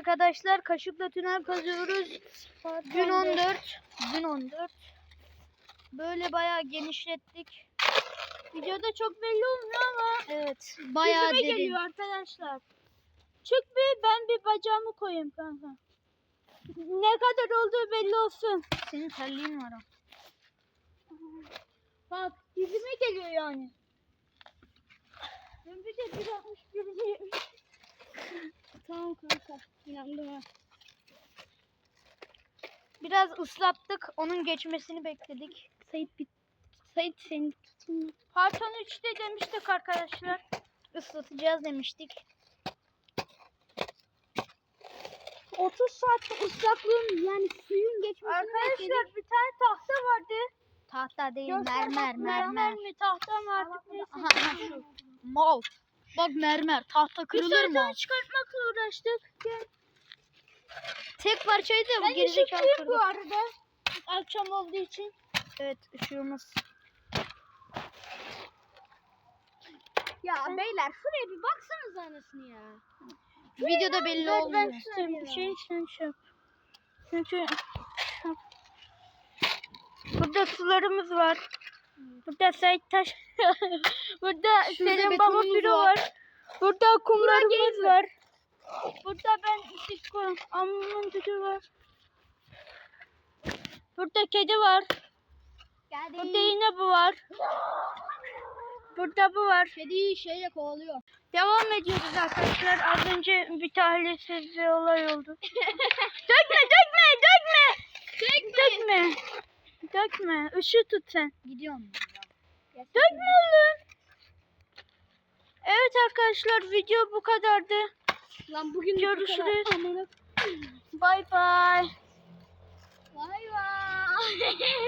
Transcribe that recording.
arkadaşlar kaşıkla tünel kazıyoruz. Gün 14. Gün 14. Böyle bayağı genişlettik. Videoda çok belli olmuyor ama Evet bayağı yüzüme derin. geliyor arkadaşlar. Çık bir ben bir bacağımı koyayım kanka. Ne kadar olduğu belli olsun. Senin terliğin var. Bak yüzüme geliyor yani. Ben bir de 1.61 Tamam kanka. İnandım ha. Biraz ıslattık. Onun geçmesini bekledik. Sait bit. Sait seni tutun. Parton 3'te demiştik arkadaşlar. Islatacağız demiştik. 30 saatte ıslaklığın yani suyun geçmesini Arkadaşlar bir tane tahta vardı. Tahta değil Göster mermer bak, mermer. mi tahta mı artık neyse. Aha, aha şu. Mal. Bak mermer. Tahta Bir kırılır mı? onu çıkartmakla uğraştık. Gel. Tek parçaydı ya bu Ben gerizekalı kırdı. bu arada. Akşam olduğu için. Evet üşüyoruz. Ya beyler şuraya bir baksanız anasını ya. Videoda belli Ben- olmuyor. Ben sen bir şey sen şey yap. Çünkü burada sularımız var. Burada Sait Taş. burada Selim Baba Büro var. var. Burada kumlarımız var. Burada ben Siko amımın gücü var. Burada kedi var. Burada yine bu var. Burada bu var. Kediyi şeyle kovalıyor. Devam ediyoruz arkadaşlar. Az önce bir talihsiz bir olay oldu. dökme, dökme, dökme. Dökme. Dökme. Işığı tut sen. Gidiyorum. Dökme oğlum. Evet arkadaşlar video bu kadardı. Lan bugün Görüşürüz. Bay bay. Bay bay.